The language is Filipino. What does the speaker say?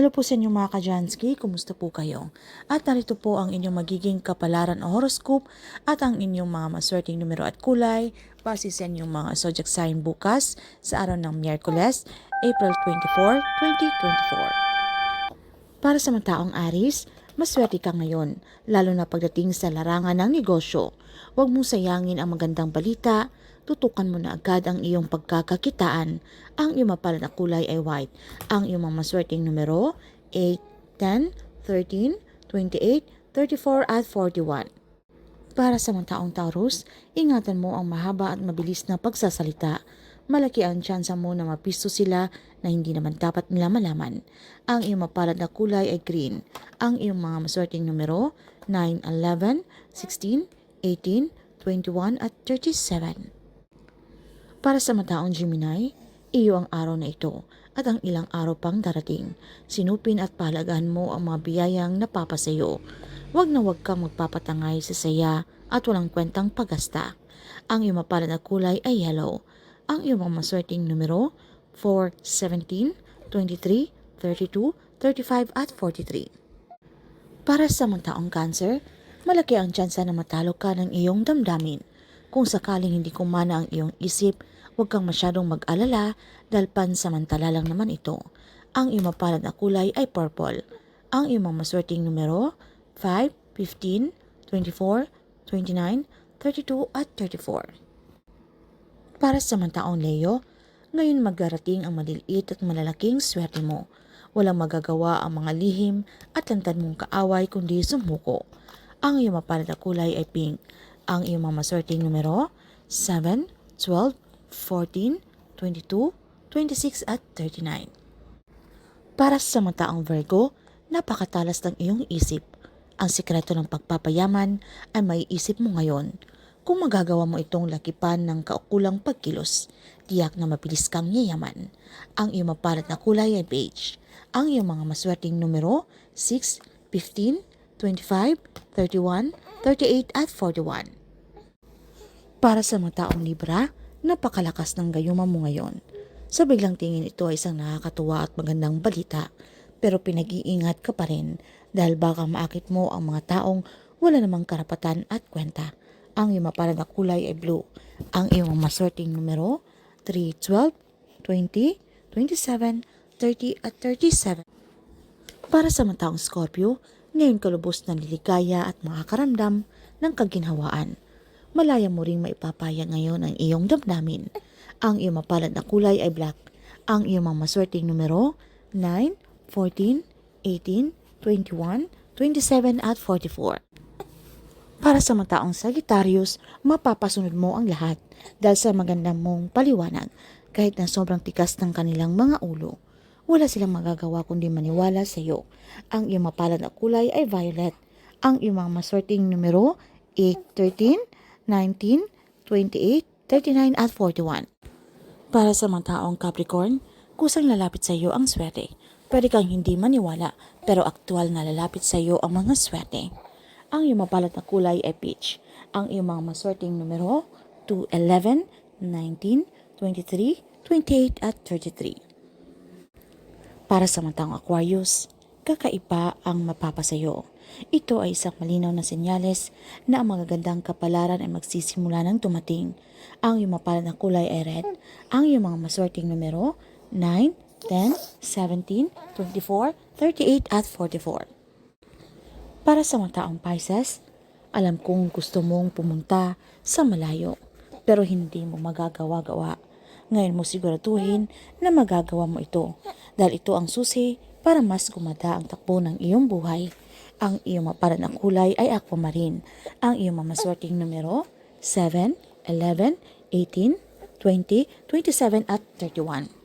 Hello po sa inyo mga kajansky, kumusta po kayo? At narito po ang inyong magiging kapalaran o horoscope at ang inyong mga maswerteng numero at kulay base sa inyong mga zodiac sign bukas sa araw ng Miyerkules, April 24, 2024. Para sa mga taong Aris, maswerte ka ngayon, lalo na pagdating sa larangan ng negosyo. Huwag mong sayangin ang magandang balita, tutukan mo na agad ang iyong pagkakakitaan. Ang iyong mapalad na kulay ay white. Ang iyong mga maswerteng numero, 8, 10, 13, 28, 34 at 41. Para sa mga taong Taurus, ingatan mo ang mahaba at mabilis na pagsasalita. Malaki ang tsansa mo na mapisto sila na hindi naman dapat nila malaman. Ang iyong mapalad na kulay ay green. Ang iyong mga maswerteng numero, 9, 11, 16, 18, 21 at 37. Para sa mataong Gemini, iyo ang araw na ito at ang ilang araw pang darating. Sinupin at palagahan mo ang mga biyayang napapasayo. Huwag na huwag kang magpapatangay sa saya at walang kwentang paggasta. Ang iyong mapalad na kulay ay yellow. Ang iyong mga maswerteng numero 4, 17, 23, 32, 35 at 43. Para sa mga taong cancer, malaki ang tsansa na matalo ka ng iyong damdamin. Kung sakaling hindi kumana ang iyong isip, huwag kang masyadong mag-alala dahil pansamantala lang naman ito. Ang iyong mapalad na kulay ay purple. Ang iyong mga maswerteng numero 5, 15, 24, 29, 32 at 34. Para sa mga taong Leo, ngayon magdarating ang maliliit at malalaking swerte mo. Walang magagawa ang mga lihim at lantan mong kaaway kundi sumuko. Ang iyong mapalad na kulay ay pink. Ang iyong mga maswerteng numero 7, 12, 14, 22, 26 at 39. Para sa mga taong Virgo, napakatalas ng iyong isip. Ang sikreto ng pagpapayaman ay maiisip mo ngayon. Kung magagawa mo itong lakipan ng kaukulang pagkilos, tiyak na mabilis kang yayaman. Ang iyong mapalad na kulay ay beige. Ang iyong mga maswerteng numero 6, 15, 25, 31, 38 at 41. Para sa mga taong Libra, napakalakas ng gayuma mo ngayon. Sa biglang tingin ito ay isang nakakatuwa at magandang balita, pero pinag-iingat ka pa rin dahil baka maakit mo ang mga taong wala namang karapatan at kwenta. Ang iyong mapalad na kulay ay blue. Ang iyong maswerteng numero 3, 12, 20, 27, 30 at 37. Para sa mga taong Scorpio, ngayon kalubos na liligaya at makakaramdam ng kaginhawaan. Malaya mo ring maipapaya ngayon ang iyong damdamin. Ang iyong mapalad na kulay ay black. Ang iyong mga maswerteng numero 9, 14, 18, 21, 27 at 44. Para sa mga taong Sagittarius, mapapasunod mo ang lahat dahil sa magandang mong paliwanag kahit na sobrang tikas ng kanilang mga ulo. Wala silang magagawa kundi maniwala sa iyo. Ang iyong mapalad na kulay ay violet. Ang iyong mga maswerteng numero 8, 13, 19, 28, 39 at 41. Para sa mga taong Capricorn, kusang lalapit sa iyo ang swerte. Pwede kang hindi maniwala pero aktual na lalapit sa iyo ang mga swerte. Ang iyong mapalat na kulay ay peach. Ang iyong mga maswerteng numero 2, 11, 19, 23, 28 at 33. Para sa mga taong Aquarius, kakaiba ang mapapasayo. Ito ay isang malinaw na senyales na ang magagandang kapalaran ay magsisimula ng dumating. Ang iyong mapalad na kulay ay red. Ang iyong mga maswerteng numero 9, 10, 17, 24, 38 at 44. Para sa mga taong Pisces, alam kong gusto mong pumunta sa malayo pero hindi mo magagawa-gawa. Ngayon mo siguraduhin na magagawa mo ito dahil ito ang susi para mas gumada ang takbo ng iyong buhay. Ang iyong maparad na kulay ay aquamarine. Ang iyong mamaswerteng numero 7, 11, 18, 20, 27 at 31.